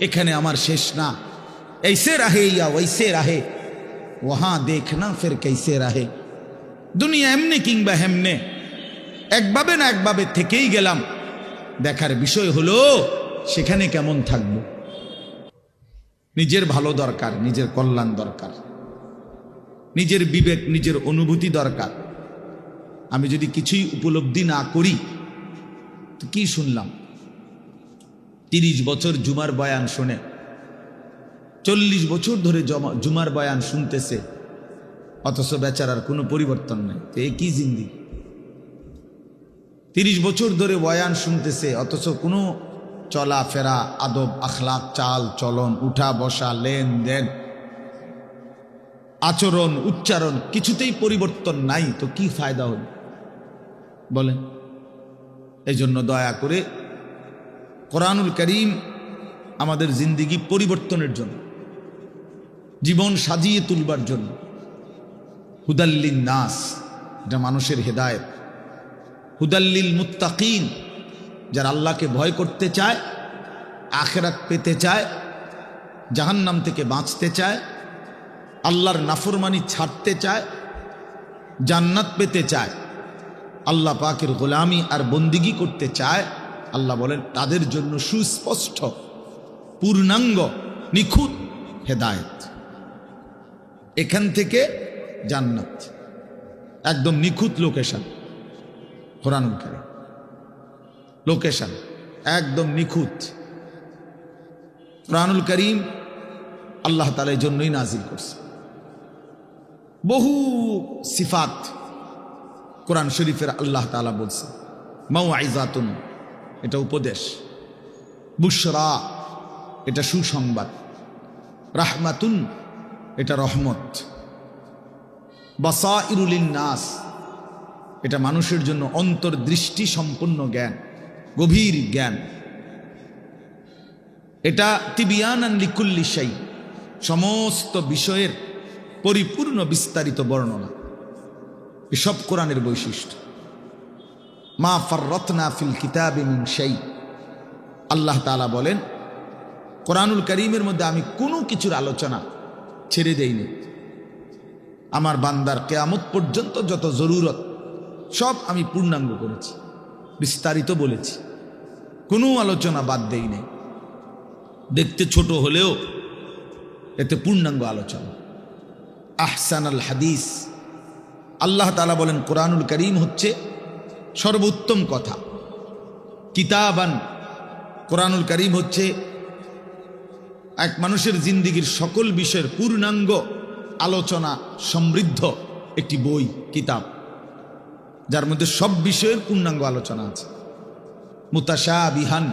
এখানে আমার শেষ না। এইসে রাহে ইয়া ওইসে রাহে। ওহা, দেখ না ফের কেসে রাহে। দুনিয়া এমনি কিংবা হেমনে। একভাবে না একভাবে থেকেই গেলাম। দেখার বিষয় হলো, সেখানে কেমন থাকব? নিজের ভালো দরকার, নিজের কল্যাণ দরকার। নিজের বিবেক, নিজের অনুভূতি দরকার। আমি যদি কিছুই উপলব্ধি না করি, তো কি শুনলাম? তিরিশ বছর জুমার বয়ান শুনে। চল্লিশ বছর ধরে জমা- জুমার বয়ান শুনতেছে। অথচ বেচারার কোনো পরিবর্তন নেই। তো এ কি জিন্দি? তিরিশ বছর ধরে বয়ান শুনতেছে, অথচ কোনো চলাফেরা, আদব আখলাক চাল, চলন, উঠা, বসা, লেনদেন, আচরণ, উচ্চারণ কিছুতেই পরিবর্তন নাই। তো কি ফায়দা হল? বলেন। এই জন্য দয়া করে কোরআনুল করিম আমাদের জিন্দিগি পরিবর্তনের জন্য, জীবন সাজিয়ে তুলবার জন্য। হুদাল্লিন নাস, এটা মানুষের হেদায়েত। হুদাল্লিল মুত্তাকিন, যারা আল্লাহকে ভয় করতে চায়, আখেরাত পেতে চায়, জাহান্নাম থেকে বাঁচতে চায়, আল্লাহর নাফরমানি ছাড়তে চায়, জান্নাত পেতে চায়, আল্লাহ পাকের গোলামি আর বন্দিগি করতে চায় আল্লাহ বলেন, তাদের জন্য সুস্পষ্ট, পূর্ণাঙ্গ, নিখুঁত হেদায়েত। এখান থেকে জান্নাত। একদম নিখুঁত লোকেশন কোরআনুল কারীম। লোকেশন, একদম নিখুঁত। কোরআনুল করিম আল্লাহ তালের জন্যই নাজিল করছে। বহু সিফাত কোরআন শরীফের আল্লাহ তালা বলছে মাও আইজাতুন উপদেশ। বুশরা, এটা সুসংবাদ। রাহমাতুন, এটা রহমত। বাসা ইরুলিন নাস এটা মানুষের জন্য অন্তর্দৃষ্টি সম্পন্ন জ্ঞান, গভীর জ্ঞান। এটা তিবিয়ান লিকুল্লি সাই সমস্ত বিষয়ের পরিপূর্ণ বিস্তারিত বর্ণনা। এসব কোরআনের বৈশিষ্ট্য। মা ফাররতনা ফিল কিতাবে সেই আল্লাহ তালা বলেন, কোরআনুল করিমের মধ্যে আমি কোনো কিছুর আলোচনা ছেড়ে দেইনি। আমার বান্দার কেয়ামত পর্যন্ত যত জরুরত, সব আমি পূর্ণাঙ্গ করেছি, বিস্তারিত বলেছি, কোনো আলোচনা বাদ দেই নাই দেখতে ছোট হলেও এতে পূর্ণাঙ্গ আলোচনা। আহসান আল হাদিস। আল্লাহ তালা বলেন, কোরআনুল করিম হচ্ছে সর্বোত্তম কথা। কিতাবান কোরআনুল করিম হচ্ছে এক মানুষের জিন্দিগির সকল বিষয়ের পূর্ণাঙ্গ আলোচনা সমৃদ্ধ একটি বই, কিতাব, যার মধ্যে সব বিষয়ের পূর্ণাঙ্গ আলোচনা আছে। মুতাশা বিহান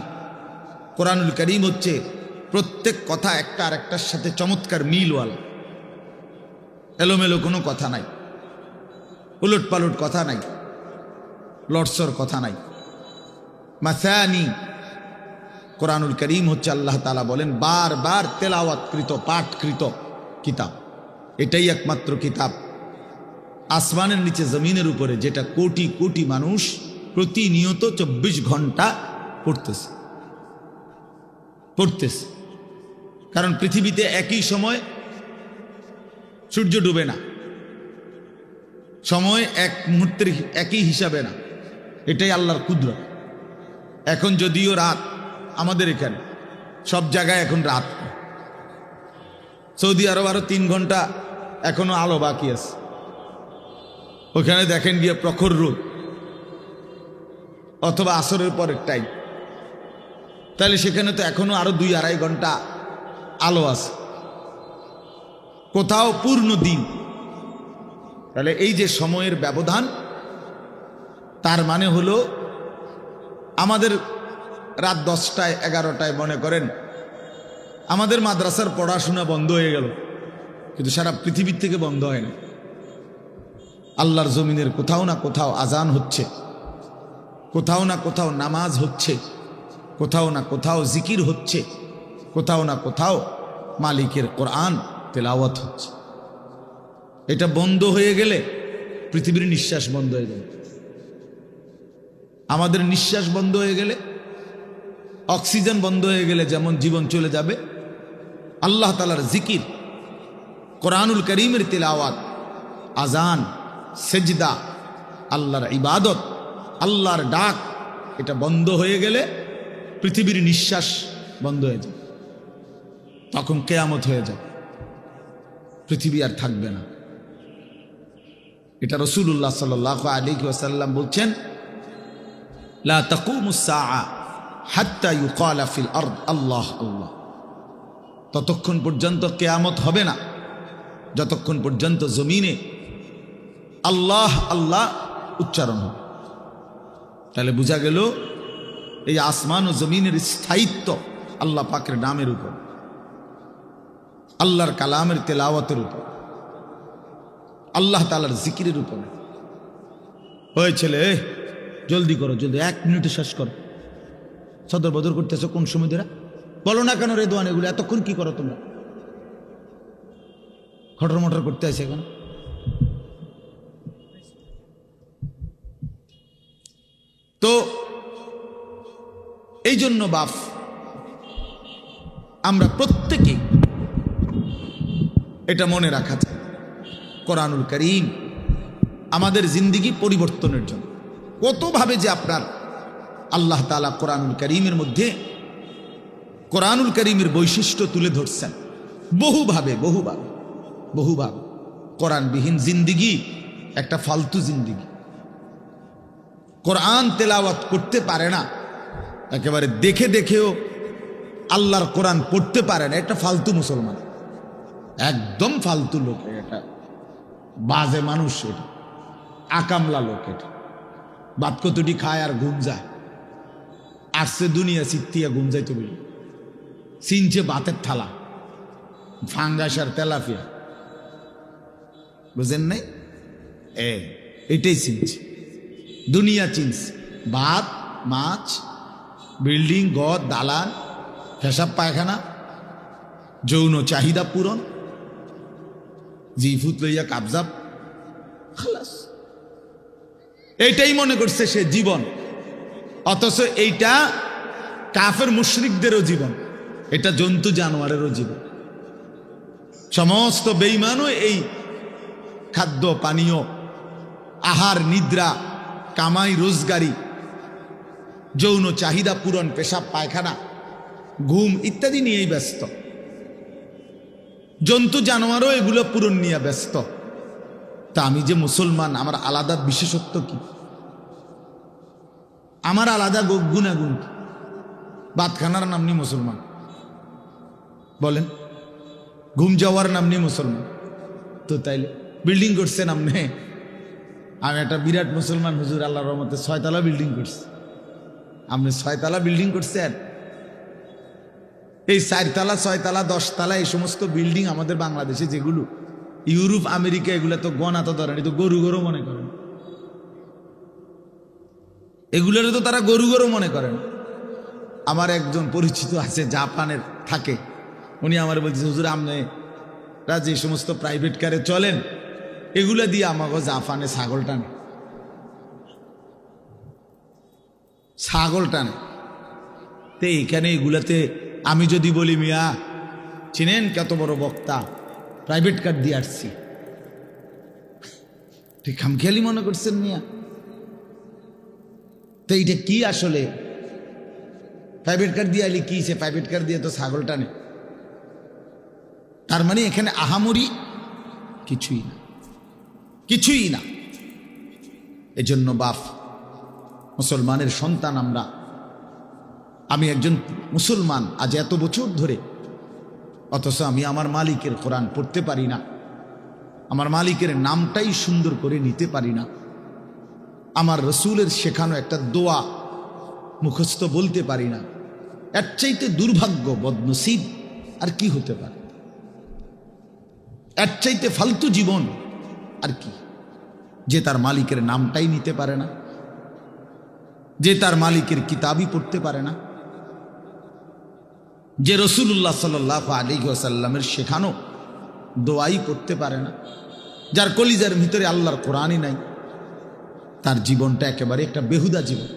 কোরআনুল করিম হচ্ছে প্রত্যেক কথা একটা আর একটার সাথে চমৎকার মিলওয়ালা এলোমেলো কোনো কথা নাই উলট পালট কথা নাই। লটসর কথা নাই। মাসানি, কোরআনুল করিম হচ্ছে আল্লাহ তালা বলেন, বারবার তেলাওয়াতকৃত, পাঠকৃত কিতাব। এটাই একমাত্র কিতাব। আসমানের নিচে জমিনের উপরে যেটা কোটি কোটি মানুষ প্রতিনিয়ত চব্বিশ ঘণ্টা পড়তেছে। পড়তেছে। কারণ পৃথিবীতে একই সময় সূর্য ডুবে না। সময় এক মুহূর্তের একই হিসাবে না। এটাই আল্লাহর ক্ষুদ্র এখন যদিও রাত আমাদের এখানে, সব জায়গায় এখন রাত। সৌদি আরব আরও তিন ঘণ্টা এখনও আলো বাকি আছে। ওখানে দেখেন গিয়ে প্রখর রোদ, অথবা আসরের পরের টাইম তাহলে সেখানে তো এখনও আরও দুই আড়াই ঘণ্টা আলো আছে। কোথাও পূর্ণ দিন। তাহলে এই যে সময়ের ব্যবধান তার মানে হলো, আমাদের রাত দশটায়, এগারোটায় মনে করেন, আমাদের মাদ্রাসার পড়াশোনা বন্ধ হয়ে গেল, কিন্তু সারা পৃথিবীর থেকে বন্ধ হয় না আল্লাহর জমিনের কোথাও না কোথাও আজান হচ্ছে, কোথাও না কোথাও নামাজ হচ্ছে, কোথাও না কোথাও জিকির হচ্ছে, কোথাও না কোথাও মালিকের কোরআন তেলাওয়াত হচ্ছে। এটা বন্ধ হয়ে গেলে পৃথিবীর নিঃশ্বাস বন্ধ হয়ে যাবে। আমাদের নিঃশ্বাস বন্ধ হয়ে গেলে, অক্সিজেন বন্ধ হয়ে গেলে যেমন জীবন চলে যাবে। আল্লাহ তালার জিকির, কোরআনুল করিমের তিলাওয়াত, আজান, সেজদা, আল্লাহর ইবাদত, আল্লাহর ডাক, এটা বন্ধ হয়ে গেলে পৃথিবীর নিঃশ্বাস বন্ধ হয়ে যায় তখন কেয়ামত হয়ে যায় পৃথিবী আর থাকবে না। এটা রসুল্লাহ সাল আলী ওয়াসাল্লাম বলছেন লা হাত্তা ইউকালা ফিল আরদ আল্লাহ আল্লাহ। ততক্ষণ পর্যন্ত কেয়ামত হবে না। যতক্ষণ পর্যন্ত জমিনে আল্লাহ আল্লাহ উচ্চারণ হবে। তাহলে বোঝা গেল এই আসমান ও জমিনের স্থায়িত্ব আল্লাহ পাকের নামের উপর আল্লাহর কালামের তেলাওয়াতের উপর আল্লাহ তালার জিকিরের উপরে। ওই ছেলে এ, জলদি করো, জলদি, এক মিনিটে শেষ করো। সদর বদর করতেছো কোন সময় ধরে? বলো না কেন রে দোয়ান এগুলো এতক্ষণ কি করো তোমরা? খটর মটর করতে আছে এখন। তো, এই জন্য বাপ আমরা প্রত্যেকে এটা মনে রাখা যায় কোরআনুল করিম, আমাদের জিন্দিগি পরিবর্তনের জন্য। কতভাবে যে আপনার আল্লাহ তালা কোরআনুল করিমের মধ্যে কোরআনুল করিমের বৈশিষ্ট্য তুলে ধরছেন। বহুভাবে বহুভাবে বহুভাবে। কোরআনবিহীন জিন্দিগি একটা ফালতু জিন্দিগি। কোরআন তেলাওয়াত করতে পারে না, একেবারে দেখে দেখেও আল্লাহর কোরআন পড়তে পারে না এটা ফালতু মুসলমান। একদম ফালতু লোক, এটা বাজে মানুষ এটা, আকামলা লোক এটা। বাদ কতটি খায় আর ঘুম যায়। আসছে দুনিয়া চিত্তিয়া ঘুম যাইতে বলি। চিনছে বাতের থালা। ফাঙ্গাস আর তেলাফিয়া বুঝেন নাই? এ, এটাই চিনছে। দুনিয়া চিনছে। ভাত মাছ, বিল্ডিং, গদ, দালান, পেশাব, পায়খানা, যৌন চাহিদা পূরণ। জিফুত লইয়া কাবজাব খালাস। এইটাই মনে করছে সে জীবন। অথচ এইটা কাফের মুশরিকদেরও জীবন, এটা জন্তু জানোয়ারেরও জীবন। সমস্ত বেইমানও এই খাদ্য, পানীয়, আহার, নিদ্রা, কামাই, রোজগারি, যৌন চাহিদা পূরণ, পেশাব, পায়খানা, ঘুম ইত্যাদি নিয়েই ব্যস্ত। জন্তু জানোয়ারও এগুলো পূরণ নিয়ে ব্যস্ত। তা আমি যে মুসলমান, আমার আলাদা বিশেষত্ব কি? আমার আলাদা গুণাগুণ কি? ভাত খানার নাম নি মুসলমান। বলেন, ঘুম যাওয়ার নাম নি মুসলমান। তো তাইলে বিল্ডিং করছে নাম নে আমি একটা বিরাট মুসলমান হুজুর, আল্লাহর রহমতে ছয়তলা বিল্ডিং করছি। আপনি ছয়তলা বিল্ডিং করছেন? এই চারতলা, ছয়তলা, দশতলা, এই সমস্ত বিল্ডিং আমাদের বাংলাদেশে যেগুলো ইউরোপ, আমেরিকা, এগুলো তো গনা তো ধরেন তো গরু গরু মনে করেন। এগুলোর তো তারা গরু গরু মনে করেন। আমার একজন পরিচিত আছে, জাপানের থাকে। উনি আমার বলছে হুজুর, আপনি রা যে সমস্ত প্রাইভেট কারে চলেন। এগুলো দিয়ে আমাকে জাপানে ছাগল টানে। ছাগল টানে। তো এখানে এগুলাতে আমি যদি বলি, মিয়া, চিনেন কত বড় বক্তা? প্রাইভেট কার দিয়ে আসছি। ঠিক, খামখেয়ালি মনে করছেন মিয়া? তো এইটা কি আসলে? প্রাইভেট কার দিয়ে আলি কি সে প্রাইভেট কার দিয়ে তো ছাগল টানে? তার মানে এখানে আহামরি কিছুই না। কিছুই না। এজন্য বাপ, মুসলমানের সন্তান আমরা। আমি একজন মুসলমান, আজ এত বছর ধরে অথচ আমি আমার মালিকের কোরআন পড়তে পারি না। আমার মালিকের নামটাই সুন্দর করে নিতে পারি না। আমার রসুলের শেখানো একটা দোয়া মুখস্থ বলতে পারি না। এর চাইতে দুর্ভাগ্য, বদনসিব আর কি হতে পারে? এর চাইতে ফালতু জীবন আর কি? যে তার মালিকের নামটাই নিতে পারে না। যে তার মালিকের কিতাবই পড়তে পারে না। যে রসুল্লাহ সাল্লাহ আলী শেখানো দোয়াই করতে পারে না, যার কলিজার ভিতরে আল্লাহর কোরআনই নাই, তার জীবনটা একেবারে একটা বেহুদা জীবন,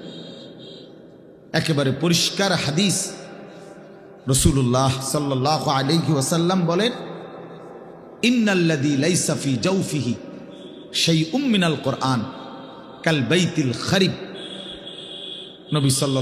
একেবারে পরিষ্কার হাদিস। রসুল্লাহ সাল্লাহ আলিহি ওয়াসাল্লাম বলেন ইন্নাল্লাদি জৌফিহি সেই উম্মিনাল কোরআন কাল বৈতিল খরিফ নবী সাল্লা